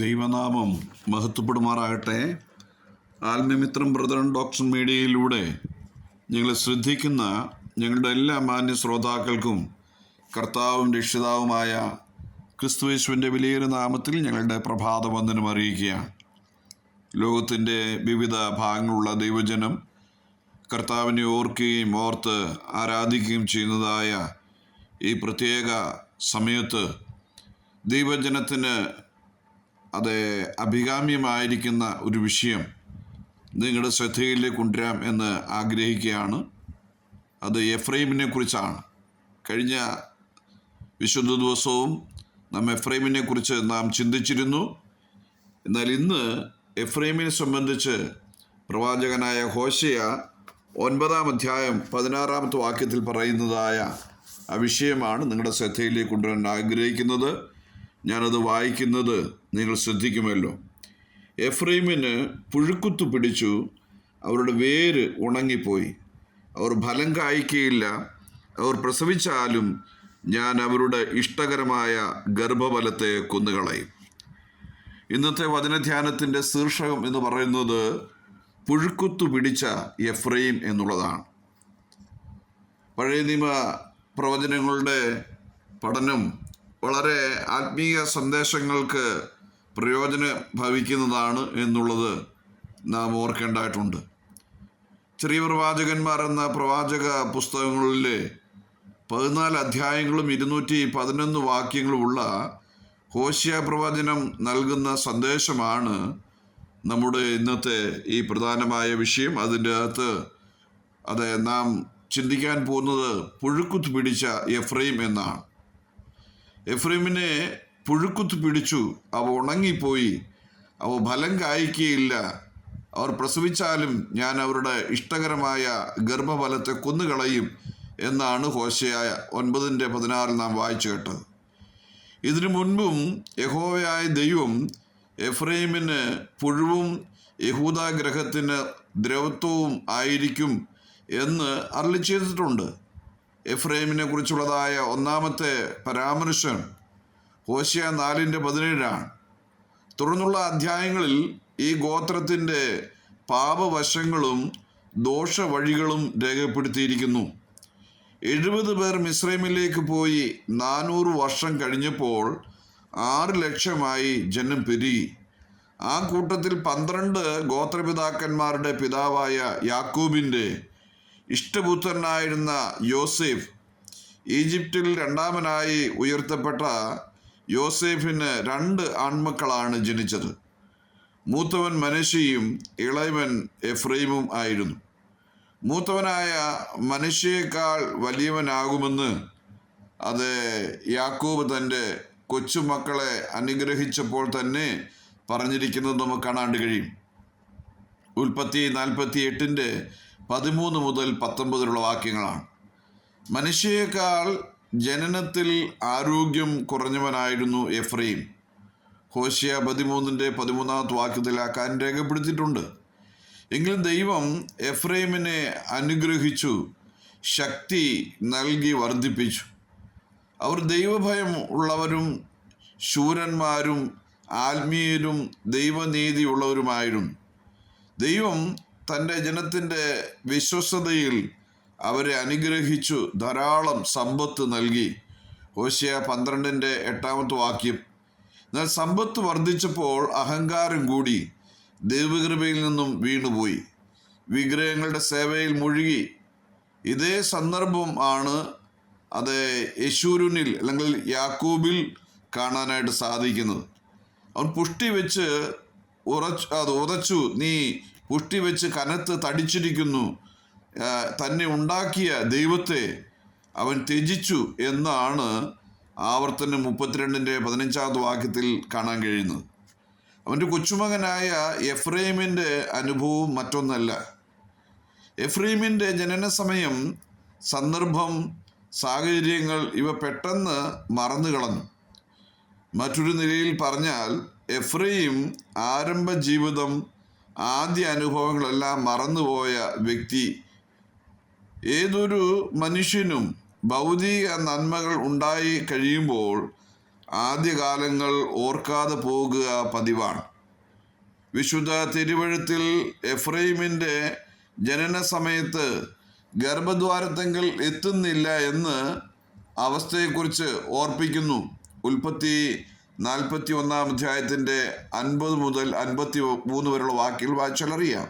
ദൈവനാമം മഹത്വപ്പെടുമാറാകട്ടെ. ആത്മമിത്രം brother doctor മീഡിയയിലൂടെ ഞങ്ങളെ ശ്രദ്ധിക്കുന്ന ഞങ്ങളുടെ എല്ലാ മാന്യ ശ്രോതാക്കൾക്കും കർത്താവും രക്ഷിതാവുമായ ക്രിസ്തുവേശുവിന്റെ വിലയേറെ നാമത്തിൽ ഞങ്ങളുടെ പ്രഭാത വന്ദനം അറിയിക്കുകയാണ്. ലോകത്തിന്റെ വിവിധ ഭാഗങ്ങളുള്ള ദൈവജനം കർത്താവിനെ ഓർക്കുകയും ഓർത്ത് ആരാധിക്കുകയും ചെയ്യുന്നതായ ഈ പ്രത്യേക സമയത്ത് ദൈവജനത്തിന് അത് അഭികാമ്യമായിരിക്കുന്ന ഒരു വിഷയം നിങ്ങളുടെ ശ്രദ്ധയിലേക്ക് കൊണ്ടുവരാം എന്ന് ആഗ്രഹിക്കുകയാണ്. അത് എഫ്രൈമിനെ കുറിച്ചാണ് കഴിഞ്ഞ വിശുദ്ധ ദിവസവും നാം എഫ്രൈമിനെ കുറിച്ച് നാം ചിന്തിച്ചിരുന്നു. എന്നാൽ ഇന്ന് എഫ്രൈമിനെ സംബന്ധിച്ച് പ്രവാചകനായ ഹോശയ ഒൻപതാം അധ്യായം പതിനാറാമത്തെ വാക്യത്തിൽ പറയുന്നതായ ആ വിഷയമാണ് നിങ്ങളുടെ ശ്രദ്ധയിലേക്ക് കൊണ്ടുവരാൻ ആഗ്രഹിക്കുന്നത്. ഞാനത് വായിക്കുന്നത് നിങ്ങൾ ശ്രദ്ധിക്കുമല്ലോ. എഫ്രൈമിന് പുഴുക്കുത്തു പിടിച്ചു. അവരുടെ വേര് ഉണങ്ങിപ്പോയി. അവർ ഫലം കായ്ക്കയില്ല. അവർ പ്രസവിച്ചാലും ഞാൻ അവരുടെ ഇഷ്ടകരമായ ഗർഭഫലത്തെ കൊന്നുകളയും. ഇന്നത്തെ വചനധ്യാനത്തിന്റെ ശീർഷകം എന്ന് പറയുന്നത് പുഴുക്കുത്തു പിടിച്ച എഫ്രൈം എന്നുള്ളതാണ്. പഴയ നിയമ പ്രവചനങ്ങളുടെ പഠനം വളരെ ആത്മീയ സന്ദേശങ്ങൾക്ക് പ്രയോജനം ഭവിക്കുന്നതാണ് എന്നുള്ളത് നാം ഓർക്കേണ്ടതായിട്ടുണ്ട്. ചെറിയ പ്രവാചകന്മാർ എന്ന പ്രവാചക പുസ്തകങ്ങളിലെ പതിനാല് അധ്യായങ്ങളും ഇരുന്നൂറ്റി പതിനൊന്ന് വാക്യങ്ങളുമുള്ള ഹോശിയ പ്രവചനം നൽകുന്ന സന്ദേശമാണ് നമ്മുടെ ഇന്നത്തെ ഈ പ്രധാനമായ വിഷയം. അതിന്റെ അകത്ത് അത് നാം ചിന്തിക്കാൻ പോകുന്നത് പുഴുക്കുത്ത് പിടിച്ച എഫ്രൈം എന്നാണ്. എഫ്രൈമിനെ പുഴുക്കുത്ത് പിടിച്ചു. അവ ഉണങ്ങിപ്പോയി. അവ ഫലം കായ്ക്കുകയില്ല. അവർ പ്രസവിച്ചാലും ഞാൻ അവരുടെ ഇഷ്ടകരമായ ഗർഭഫലത്തെ കൊന്നുകളയും എന്നാണ് ഹോശയായ ഒൻപതിന്റെ പതിനാറിൽ നാം വായിച്ചു കേട്ടത്. ഇതിനു മുൻപും യഹോവയായ ദൈവം എഫ്രൈമിന് പുഴുവും യഹൂദാഗ്രഹത്തിന് ദ്രവത്വവും ആയിരിക്കും എന്ന് അരളി ചെയ്തിട്ടുണ്ട് എഫ്രൈമിനെ കുറിച്ചുള്ളതായ ഒന്നാമത്തെ പരാമർശം ഹോശിയ നാലിന്റെ പതിനേഴാണ് തുടർന്നുള്ള അധ്യായങ്ങളിൽ ഈ ഗോത്രത്തിന്റെ പാപവശങ്ങളും ദോഷവഴികളും രേഖപ്പെടുത്തിയിരിക്കുന്നു. എഴുപത് പേർ മിശ്രൈമിലേക്ക് പോയി നാനൂറ് വർഷം കഴിഞ്ഞപ്പോൾ ആറ് ലക്ഷമായി ജനം പെരുകി. ആ കൂട്ടത്തിൽ പന്ത്രണ്ട് ഗോത്രപിതാക്കന്മാരുടെ പിതാവായ യാക്കൂബിന്റെ ഇഷ്ടപുത്രനായിരുന്ന യോസേഫ് ഈജിപ്തിൽ രണ്ടാമനായി ഉയർത്തപ്പെട്ട യോസേഫിന് രണ്ട് ആൺമക്കളാണ് ജനിച്ചത്. മൂത്തവൻ മനശിയും ഇളയവൻ എഫ്രൈമും ആയിരുന്നു. മൂത്തവനായ മനുഷ്യയേക്കാൾ വലിയവനാകുമെന്ന് അത് യാക്കൂബ് തന്റെ കൊച്ചുമക്കളെ അനുഗ്രഹിച്ചപ്പോൾ തന്നെ പറഞ്ഞിരിക്കുന്നത് നമുക്ക് കാണാണ്ട് കഴിയും. ഉൽപ്പത്തി നാൽപ്പത്തി എട്ടിന്റെ പതിമൂന്ന് മുതൽ പത്തൊമ്പതിലുള്ള വാക്യങ്ങളാണ്. മനുഷ്യയേക്കാൾ ജനനത്തിൽ ആരോഗ്യം കുറഞ്ഞവനായിരുന്നു എഫ്രൈം ഹോഷ്യ പതിമൂന്നിന്റെ പതിമൂന്നാമത്തെ വാക്യത്തിൽ ആ കാര്യം രേഖപ്പെടുത്തിയിട്ടുണ്ട്. എങ്കിലും ദൈവം എഫ്രൈമിനെ അനുഗ്രഹിച്ചു ശക്തി നൽകി വർദ്ധിപ്പിച്ചു. അവർ ദൈവഭയം ഉള്ളവരും ശൂരന്മാരും ആത്മീയരും ദൈവനീതി ഉള്ളവരുമായിരുന്നു. ദൈവം തന്റെ ജനത്തിന്റെ വിശ്വസതയിൽ അവരെ അനുഗ്രഹിച്ചു ധാരാളം സമ്പത്ത് നൽകി. ഹോശിയ പന്ത്രണ്ടിന്റെ എട്ടാമത്തെ വാക്യം. എന്നാൽ സമ്പത്ത് വർദ്ധിച്ചപ്പോൾ അഹങ്കാരം കൂടി ദൈവകൃപയിൽ നിന്നും വീണുപോയി. വിഗ്രഹങ്ങളുടെ സേവയിൽ മുഴുകി. ഇതേ സന്ദർഭം ആണ് അത് യശൂരുനിൽ അല്ലെങ്കിൽ യാക്കൂബിൽ കാണാനായിട്ട് സാധിക്കുന്നത്. അവൻ പുഷ്ടി വെച്ച് ഉറച്ചു അത് ഉറച്ചു നീ പുഷ്ടി വെച്ച് കനത്ത് തടിച്ചിരിക്കുന്നു. തന്നെ ഉണ്ടാക്കിയ ദൈവത്തെ അവൻ ത്യജിച്ചു എന്നാണ് ആവർത്തനം മുപ്പത്തിരണ്ടിന്റെ പതിനഞ്ചാമത് വാക്യത്തിൽ കാണാൻ കഴിയുന്നത്. അവന്റെ കൊച്ചുമകനായ എഫ്രൈമിന്റെ അനുഭവം മറ്റൊന്നല്ല. എഫ്രൈമിന്റെ ജനന സമയം സന്ദർഭം സാഹചര്യങ്ങൾ ഇവ പെട്ടെന്ന് മറന്നു കളഞ്ഞു മറ്റൊരു നിലയിൽ പറഞ്ഞാൽ എഫ്രൈം ആരംഭ ജീവിതം ആദ്യ അനുഭവങ്ങളെല്ലാം മറന്നുപോയ വ്യക്തി. ഏതൊരു മനുഷ്യനും ഭൗതിക നന്മകൾ ഉണ്ടായി കഴിയുമ്പോൾ ആദ്യകാലങ്ങൾ ഓർക്കാതെ പോകുക പതിവാണ്. വിശുദ്ധ തിരുവഴുത്തിൽ എഫ്രൈമിന്റെ ജനന സമയത്ത് ഗർഭദ്വാരത്തെങ്കിൽ എത്തുന്നില്ല എന്ന് അവസ്ഥയെക്കുറിച്ച് ഓർപ്പിക്കുന്നു. ഉൽപ്പത്തി നാൽപ്പത്തി ഒന്നാം അധ്യായത്തിന്റെ അൻപത് മുതൽ അൻപത്തി മൂന്ന് വരെയുള്ള വാക്കിൽ വായിച്ചാലറിയാം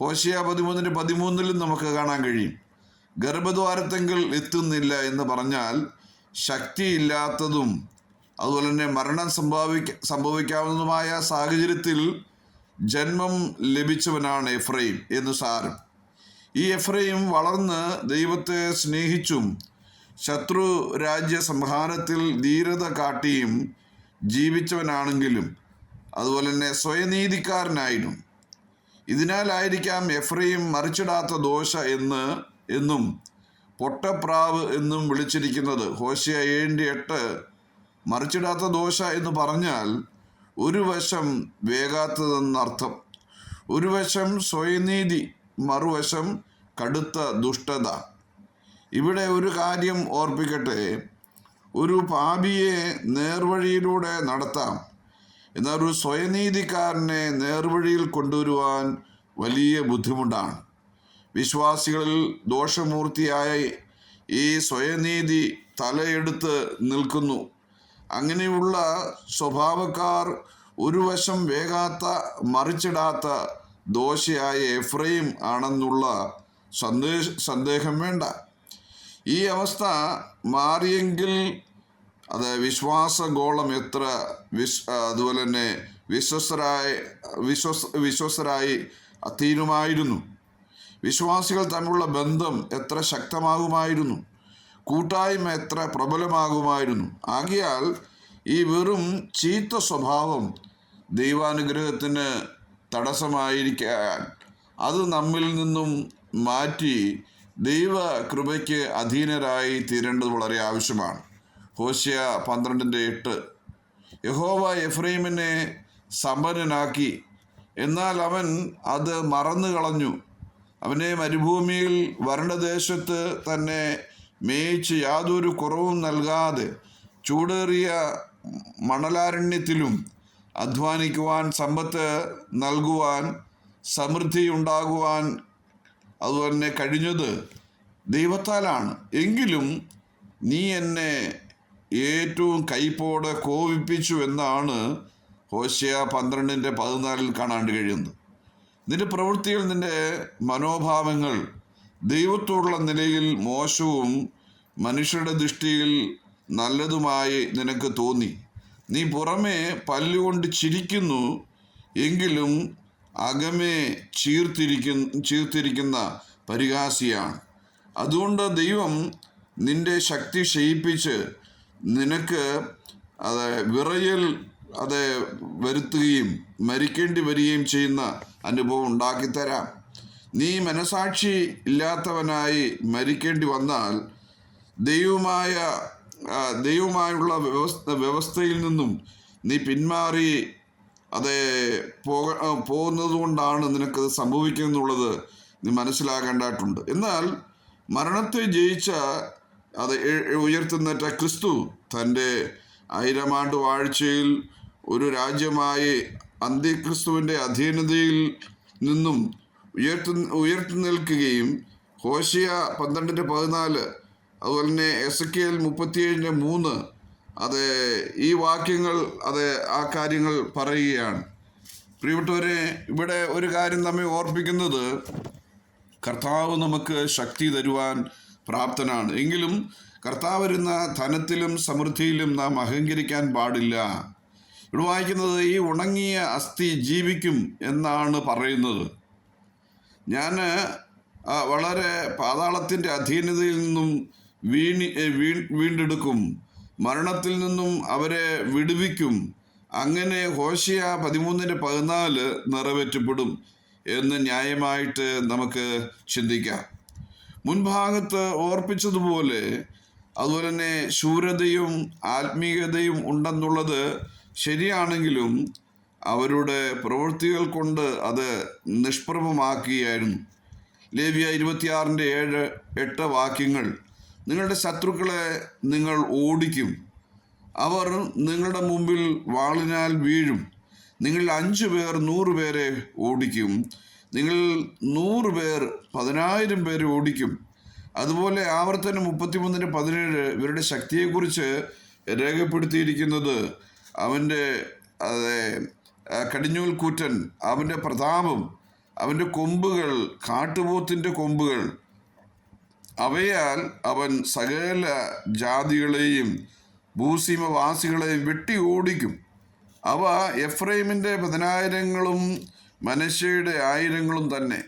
ഹോഷിയ പതിമൂന്നിന്റെ പതിമൂന്നിലും നമുക്ക് കാണാൻ കഴിയും. ഗർഭദ്വാരത്തെങ്കിൽ എത്തുന്നില്ല എന്ന് പറഞ്ഞാൽ ശക്തിയില്ലാത്തതും അതുപോലെ തന്നെ മരണം സംഭവിക്ക സംഭവിക്കാവുന്നതുമായ സാഹചര്യത്തിൽ ജന്മം ലഭിച്ചവനാണ് എഫ്രൈം എന്ന് സാരം. ഈ എഫ്രൈം വളർന്ന് ദൈവത്തെ സ്നേഹിച്ചും ശത്രു രാജ്യ സംഹാരത്തിൽ ധീരത കാട്ടിയും ജീവിച്ചവനാണെങ്കിലും അതുപോലെ തന്നെ സ്വയനീതിക്കാരനായിരുന്നു ഇതിനാലായിരിക്കാം എഫ്രയും മറിച്ചിടാത്ത ദോഷ എന്ന് എന്നും പൊട്ടപ്രാവ് എന്നും വിളിച്ചിരിക്കുന്നത്. ഹോശിയ ഏഴിന്റെ എട്ട് മറിച്ചിടാത്ത ദോഷ എന്ന് പറഞ്ഞാൽ ഒരു വശം വേഗാത്തതെന്നർത്ഥം ഒരു വശം സ്വയനീതി മറുവശം കടുത്ത ദുഷ്ടത. ഇവിടെ ഒരു കാര്യം ഓർപ്പിക്കട്ടെ. ഒരു പാപിയെ നേർവഴിയിലൂടെ നടത്താം. എന്നാൽ ഒരു സ്വയനീതിക്കാരനെ നേർവഴിയിൽ കൊണ്ടുവരുവാൻ വലിയ ബുദ്ധിമുട്ടാണ്. വിശ്വാസികളിൽ ദോഷമൂർത്തിയായ ഈ സ്വയനീതി തലയെടുത്ത് നിൽക്കുന്നു. അങ്ങനെയുള്ള സ്വഭാവക്കാർ ഒരു വശം വേഗാത്ത മറിച്ചിടാത്ത ദോശയായ എഫ്രൈം ആണെന്നുള്ള സന്ദേശ സന്ദേഹം വേണ്ട. ഈ അവസ്ഥ മാറിയെങ്കിൽ അത് വിശ്വാസഗോളം എത്ര വിശ് അതുപോലെ തന്നെ വിശ്വസ്തരായ വിശ്വസ് വിശ്വസ്തരായി തീരുമായിരുന്നു. വിശ്വാസികൾ തമ്മിലുള്ള ബന്ധം എത്ര ശക്തമാകുമായിരുന്നു. കൂട്ടായ്മ എത്ര പ്രബലമാകുമായിരുന്നു. ആകിയാൽ ഈ വെറും ചീത്ത സ്വഭാവം ദൈവാനുഗ്രഹത്തിന് തടസ്സമായിരിക്കാൻ അത് നമ്മിൽ നിന്നും മാറ്റി ദൈവ കൃപയ്ക്ക് അധീനരായി തീരേണ്ടത് വളരെ ആവശ്യമാണ്. ഹോഷ്യ പന്ത്രണ്ടിന്റെ എട്ട്. യഹോവ എഫ്രൈമിനെ സമ്പന്നനാക്കി. എന്നാൽ അവൻ അത് മറന്നു കളഞ്ഞു അവനെ മരുഭൂമിയിൽ വരണ്ട വരണ്ടദേശത്ത് തന്നെ മേയിച്ച് യാതൊരു കുറവും നൽകാതെ ചൂടേറിയ മണലാരണ്യത്തിലും അധ്വാനിക്കുവാൻ സമ്പത്ത് നൽകുവാൻ സമൃദ്ധി ഉണ്ടാകുവാൻ അതുപോലെ തന്നെ കഴിഞ്ഞത് ദൈവത്താലാണ്. എങ്കിലും നീ എന്നെ ഏറ്റവും കൈപ്പോടെ കോപിപ്പിച്ചു എന്നാണ് ഹോശയ പന്ത്രണ്ടിന്റെ പതിനാലിൽ കാണാണ്ട് കഴിയുന്നത്. നിന്റെ പ്രവൃത്തികൾ നിന്റെ മനോഭാവങ്ങൾ ദൈവത്തോടുള്ള നിലയിൽ മോശവും മനുഷ്യരുടെ ദൃഷ്ടിയിൽ നല്ലതുമായി നിനക്ക് തോന്നി. നീ പുറമേ പല്ലുകൊണ്ട് ചിരിക്കുന്നു. എങ്കിലും അകമേ ചീർത്തിരിക്കുന്ന ചീർത്തിരിക്കുന്ന പരിഹാസിയാണ്. അതുകൊണ്ട് ദൈവം നിന്റെ ശക്തി ക്ഷയിപ്പിച്ച് നിനക്ക് അത് വിറയൽ അത് വരുത്തുകയും മരിക്കേണ്ടി വരികയും ചെയ്യുന്ന അനുഭവം ഉണ്ടാക്കിത്തരാം. നീ മനസാക്ഷി ഇല്ലാത്തവനായി മരിക്കേണ്ടി വന്നാൽ ദൈവമായ ദൈവമായുള്ള വ്യവസ്ഥ വ്യവസ്ഥയിൽ നിന്നും നീ പിന്മാറി അത് പോക പോകുന്നത് കൊണ്ടാണ് നിനക്കത് സംഭവിക്കുന്നുള്ളത് നീ മനസ്സിലാകേണ്ടതായിട്ടുണ്ട് എന്നാൽ മരണത്തെ ജയിച്ച അത് ഉയർത്തുന്നേറ്റ ക്രിസ്തു തന്റെ ആയിരം ആണ്ട് വാഴ്ചയിൽ ഒരു രാജ്യമായി അന്ത്യക്രിസ്തുവിന്റെ അധീനതയിൽ നിന്നും ഉയർത്തു ഉയർത്തു നിൽക്കുകയും ഹോഷിയ പന്ത്രണ്ടിന്റെ പതിനാല് അതുപോലെ തന്നെ എസ് കെ എൽ മുപ്പത്തിയേഴിന്റെ മൂന്ന് അത് ഈ വാക്യങ്ങൾ അത് ആ കാര്യങ്ങൾ പറയുകയാണ്. പ്രിയപ്പെട്ടവരെ ഇവിടെ ഒരു കാര്യം നമ്മെ ഓർപ്പിക്കുന്നത് കർത്താവ് നമുക്ക് ശക്തി തരുവാൻ പ്രാപ്തനാണ്. എങ്കിലും കർത്താവ് വരുന്ന ധനത്തിലും സമൃദ്ധിയിലും നാം അഹങ്കരിക്കാൻ പാടില്ല. ഇവിടെ വായിക്കുന്നത് ഈ ഉണങ്ങിയ അസ്ഥി ജീവിക്കും എന്നാണ് പറയുന്നത്. ഞാൻ വളരെ പാതാളത്തിന്റെ അധീനതയിൽ നിന്നും വീണി വീണ്ടെടുക്കും. മരണത്തിൽ നിന്നും അവരെ വിടുവിക്കും. അങ്ങനെ ഹോഷിയ പതിമൂന്നിന്റെ പതിനാല് നിറവേറ്റപ്പെടും എന്ന് ന്യായമായിട്ട് നമുക്ക് ചിന്തിക്കാം. മുൻഭാഗത്ത് ഓർപ്പിച്ചതുപോലെ അതുപോലെ തന്നെ ശൂരതയും ആത്മീയതയും ഉണ്ടെന്നുള്ളത് ശരിയാണെങ്കിലും അവരുടെ പ്രവൃത്തികൾ കൊണ്ട് അത് നിഷ്പ്രഭമാക്കുകയായിരുന്നു. ലേവ്യ ഇരുപത്തിയാറിന്റെ ഏഴ് എട്ട് വാക്യങ്ങൾ നിങ്ങളുടെ ശത്രുക്കളെ നിങ്ങൾ ഓടിക്കും. അവർ നിങ്ങളുടെ മുമ്പിൽ വാളിനാൽ വീഴും. നിങ്ങൾ അഞ്ചു പേർ നൂറ് പേരെ ഓടിക്കും. നിങ്ങൾ നൂറ് പേർ പതിനായിരം പേരെ ഓടിക്കും. അതുപോലെ ആവർത്തനം മുപ്പത്തിമൂന്നിന് പതിനേഴ് ഇവരുടെ ശക്തിയെക്കുറിച്ച് രേഖപ്പെടുത്തിയിരിക്കുന്നത് അവന്റെ അതെ കടിഞ്ഞൂൽ കൂറ്റൻ അവന്റെ പ്രതാപം അവന്റെ കൊമ്പുകൾ കാട്ടുപോത്തിന്റെ കൊമ്പുകൾ അവയാൽ അവൻ സകല ജാതികളെയും ഭൂസീമവാസികളെയും വെട്ടി ഓടിക്കും അവ എഫ്രൈമിന്റെ പതിനായിരങ്ങളും മനശ്ശയുടെ ആയിരങ്ങളും തന്നെ.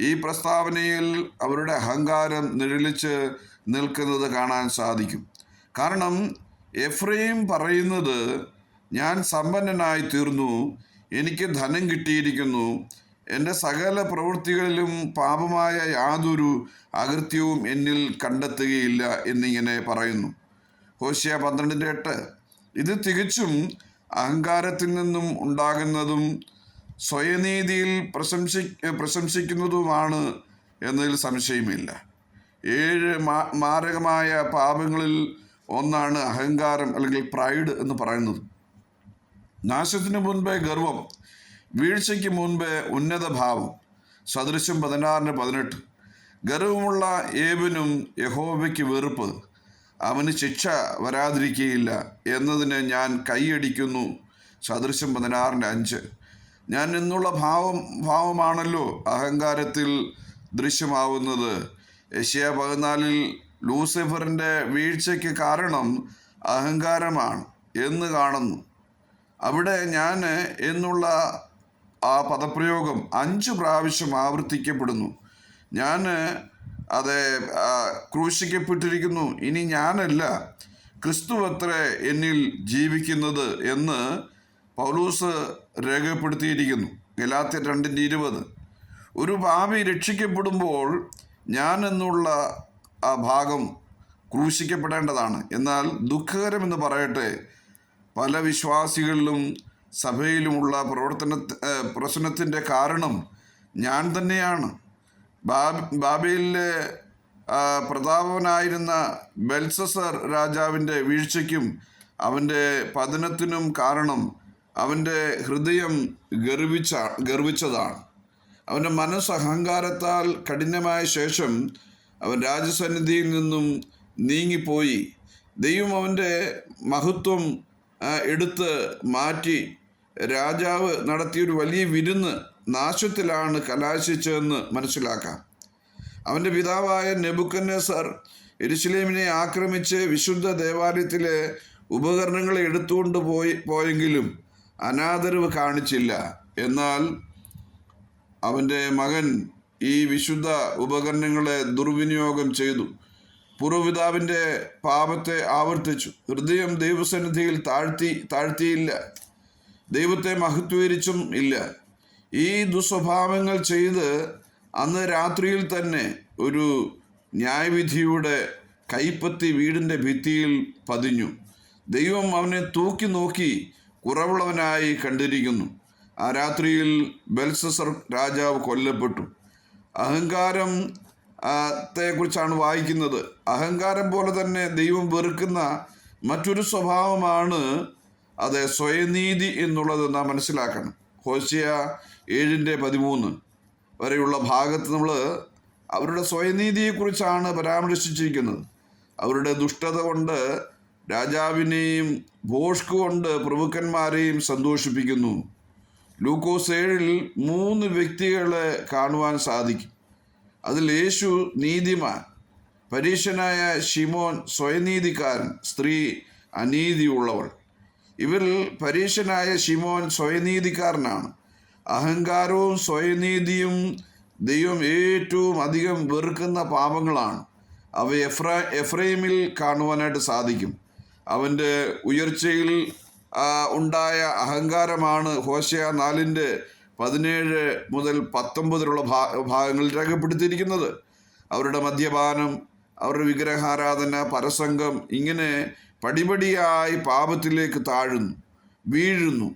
ഈ പ്രസ്താവനയിൽ അവരുടെ അഹങ്കാരം നിഴലിച്ച് നിൽക്കുന്നത് കാണാൻ സാധിക്കും. കാരണം എഫ്രൈം പറയുന്നത് ഞാൻ സമ്പന്നനായി തീർന്നു എനിക്ക് ധനം കിട്ടിയിരിക്കുന്നു എന്റെ സകല പ്രവൃത്തികളിലും പാപമായ യാതൊരു അകൃത്യവും എന്നിൽ കണ്ടെത്തുകയില്ല എന്നിങ്ങനെ പറയുന്നു. ഹോഷ്യ പന്ത്രണ്ടിന്റെ എട്ട്. ഇത് തികച്ചും അഹങ്കാരത്തിൽ നിന്നും ഉണ്ടാകുന്നതും സ്വയനീതിയിൽ പ്രശംസി പ്രശംസിക്കുന്നതുമാണ് എന്നതിൽ സംശയമില്ല. ഏഴ് മാരകമായ പാപങ്ങളിൽ ഒന്നാണ് അഹങ്കാരം അല്ലെങ്കിൽ പ്രൈഡ് എന്ന് പറയുന്നത്. നാശത്തിന് മുൻപേ ഗർവം വീഴ്ചയ്ക്ക് മുൻപ് ഉന്നത ഭാവം സദൃശ്യം പതിനാറിന് പതിനെട്ട്. ഗർവമുള്ള ഏവനും യഹോവയ്ക്ക് വെറുപ്പ്. അവന് ശിക്ഷ വരാതിരിക്കുകയില്ല എന്നതിന് ഞാൻ കൈയടിക്കുന്നു. സദൃശ്യം പതിനാറിന്റെ അഞ്ച്. ഞാൻ എന്നുള്ള ഭാവം ഭാവമാണല്ലോ അഹങ്കാരത്തിൽ ദൃശ്യമാവുന്നത്. ഏഷ്യ പതിനാലിൽ ലൂസിഫറിന്റെ വീഴ്ചയ്ക്ക് കാരണം അഹങ്കാരമാണ് എന്ന് കാണുന്നു. അവിടെ ഞാൻ എന്നുള്ള ആ പദപ്രയോഗം അഞ്ച് പ്രാവശ്യം ആവർത്തിക്കപ്പെടുന്നു. ഞാൻ അത് ക്രൂശിക്കപ്പെട്ടിരിക്കുന്നു. ഇനി ഞാനല്ല ക്രിസ്തു അത്രേ എന്നിൽ ജീവിക്കുന്നത് എന്ന് പൗലൂസ് രേഖപ്പെടുത്തിയിരിക്കുന്നു. ഗലാത്യ രണ്ടിന്റെ ഇരുപത്. ഒരു ഭാവി രക്ഷിക്കപ്പെടുമ്പോൾ ഞാൻ എന്നുള്ള ആ ഭാഗം ക്രൂശിക്കപ്പെടേണ്ടതാണ്. എന്നാൽ ദുഃഖകരമെന്ന് പറയട്ടെ പല വിശ്വാസികളിലും സഭയിലുമുള്ള പ്രവർത്തന പ്രശ്നത്തിന്റെ കാരണം ഞാൻ തന്നെയാണ്. ബാബ് ബാബയിലെ പ്രതാപനായിരുന്ന ബെൽസസർ രാജാവിന്റെ വീഴ്ചയ്ക്കും അവന്റെ പതനത്തിനും കാരണം അവന്റെ ഹൃദയം ഗർവിച്ച ഗർവിച്ചതാണ്. അവന്റെ മനസ്സ് അഹങ്കാരത്താൽ കഠിനമായ ശേഷം അവൻ രാജസന്നിധിയിൽ നിന്നും നീങ്ങിപ്പോയി. ദൈവം അവന്റെ മഹത്വം എടുത്ത് മാറ്റി രാജാവ് നടത്തിയൊരു വലിയ വിരുന്ന് നാശത്തിലാണ് കലാശിച്ചതെന്ന് മനസ്സിലാക്കാം. അവന്റെ പിതാവായ നെബുക്കന്നസർ എരുസലേമിനെ ആക്രമിച്ച് വിശുദ്ധ ദേവാലയത്തിലെ ഉപകരണങ്ങളെ എടുത്തുകൊണ്ട് പോയി പോയെങ്കിലും അനാദരവ് കാണിച്ചില്ല. എന്നാൽ അവന്റെ മകൻ ഈ വിശുദ്ധ ഉപകരണങ്ങളെ ദുർവിനിയോഗം ചെയ്തു. പൂർവപിതാവിന്റെ പാപത്തെ ആവർത്തിച്ചു. ഹൃദയം ദൈവസന്നിധിയിൽ താഴ്ത്തി താഴ്ത്തിയില്ല. ദൈവത്തെ മഹത്വീകരിച്ചും ഇല്ല. ഈ ദുസ്വഭാവങ്ങൾ ചെയ്ത് അന്ന് രാത്രിയിൽ തന്നെ ഒരു ന്യായവിധിയുടെ കൈപ്പത്തി വീടിന്റെ ഭിത്തിയിൽ പതിഞ്ഞു. ദൈവം അവനെ തൂക്കി നോക്കി കുറവുള്ളവനായി കണ്ടിരിക്കുന്നു. ആ രാത്രിയിൽ ബെൽസസർ രാജാവ് കൊല്ലപ്പെട്ടു. അഹങ്കാരം ത്തെക്കുറിച്ചാണ് വായിക്കുന്നത്. അഹങ്കാരം പോലെ തന്നെ ദൈവം വെറുക്കുന്ന മറ്റൊരു സ്വഭാവമാണ് അത് സ്വയനീതി എന്നുള്ളത് നാം മനസ്സിലാക്കണം. ഹോസിയ ഏഴിന്റെ പതിമൂന്ന് വരെയുള്ള ഭാഗത്ത് നമ്മൾ അവരുടെ സ്വയനീതിയെക്കുറിച്ചാണ് പരാമർശിച്ചിരിക്കുന്നത്. അവരുടെ ദുഷ്ടത കൊണ്ട് രാജാവിനെയും ഭോഷ്ക് കൊണ്ട് പ്രഭുക്കന്മാരെയും സന്തോഷിപ്പിക്കുന്നു. ലൂക്കോസ് ഏഴിൽ മൂന്ന് വ്യക്തികളെ കാണുവാൻ സാധിക്കും. അതിൽ യേശു നീതിമാൻ പരീശനായ ഷിമോൻ സ്വയനീതിക്കാരൻ സ്ത്രീ അനീതിയുള്ളവൾ. ഇവരിൽ പരീശനായ ഷിമോൻ സ്വയനീതിക്കാരനാണ്. അഹങ്കാരവും സ്വയനീതിയും ദൈവം ഏറ്റവും അധികം വെറുക്കുന്ന പാപങ്ങളാണ്. അവ എഫ്ര എഫ്രൈമിൽ കാണുവാനായിട്ട് സാധിക്കും. അവന്റെ ഉയർച്ചയിൽ ഉണ്ടായ അഹങ്കാരമാണ് ഹോശയ നാലിന്റെ പതിനേഴ് മുതൽ പത്തൊമ്പതിലുള്ള ഭാഗങ്ങളിൽ രേഖപ്പെടുത്തിയിരിക്കുന്നത്. അവരുടെ മദ്യപാനം അവരുടെ വിഗ്രഹാരാധന പരസംഗം ഇങ്ങനെ പടിപടിയായി പാപത്തിലേക്ക് താഴുന്നു വീഴുന്നു.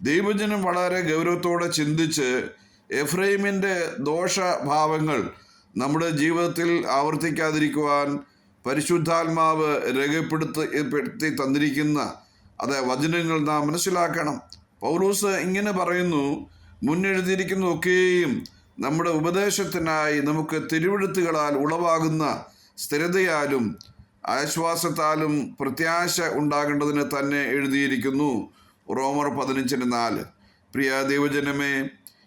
ദൈവജനം വളരെ ഗൗരവത്തോടെ ചിന്തിച്ച് എഫ്രൈമിന്റെ ദോഷഭാവങ്ങൾ നമ്മുടെ ജീവിതത്തിൽ ആവർത്തിക്കാതിരിക്കുവാൻ പരിശുദ്ധാത്മാവ് രേഖപ്പെടുത്തി തന്നിരിക്കുന്ന അതെ വചനങ്ങൾ നാം മനസ്സിലാക്കണം. പൗലൂസ് ഇങ്ങനെ പറയുന്നു മുന്നെഴുതിയിരിക്കുന്നതൊക്കെയും നമ്മുടെ ഉപദേശത്തിനായി നമുക്ക് തിരുവഴുത്തുകളാൽ ഉളവാകുന്ന സ്ഥിരതയാലും ആശ്വാസത്താലും പ്രത്യാശ ഉണ്ടാകേണ്ടതിന് തന്നെ എഴുതിയിരിക്കുന്നു. റോമർ പതിനഞ്ചിന് നാല്. പ്രിയ ദൈവജനമേ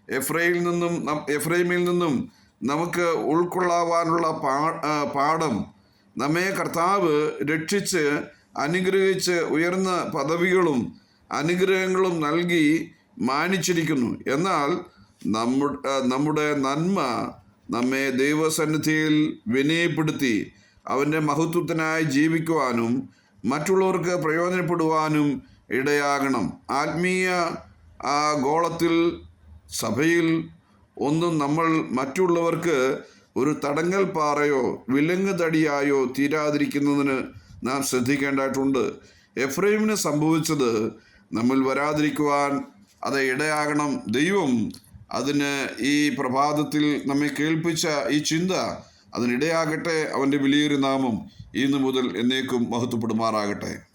എഫ്രൈയിൽ നിന്നും എഫ്രൈമിൽ നിന്നും നമുക്ക് ഉൾക്കൊള്ളാവാനുള്ള പാഠം നമ്മെ കർത്താവ് രക്ഷിച്ച് അനുഗ്രഹിച്ച് ഉയർന്ന പദവികളും അനുഗ്രഹങ്ങളും നൽകി മാനിച്ചിരിക്കുന്നു. എന്നാൽ നമ്മുടെ നമ്മുടെ നന്മ നമ്മെ ദൈവസന്നിധിയിൽ വിനയപ്പെടുത്തി അവന്റെ മഹത്വത്തിനായി ജീവിക്കുവാനും മറ്റുള്ളവർക്ക് പ്രയോജനപ്പെടുവാനും ഇടയാകണം. ആത്മീയ ഗോളത്തിൽ സഭയിൽ ഒന്നും നമ്മൾ മറ്റുള്ളവർക്ക് ഒരു തടങ്ങൽ പാറയോ വിലങ്ങ് തടിയായോ തീരാതിരിക്കുന്നതിന് നാം ശ്രദ്ധിക്കേണ്ടതായിട്ടുണ്ട്. എഫ്രൈമിന് സംഭവിച്ചത് നമ്മൾ വരാതിരിക്കുവാൻ അത് ഇടയാകണം. ദൈവം അതിന് ഈ പ്രഭാതത്തിൽ നമ്മെ കേൾപ്പിച്ച ഈ ചിന്ത അതിനിടയാകട്ടെ. അവന്റെ വലിയൊരു നാമം ഇന്ന് മുതൽ എന്നേക്കും മഹത്വപ്പെടുമാറാകട്ടെ.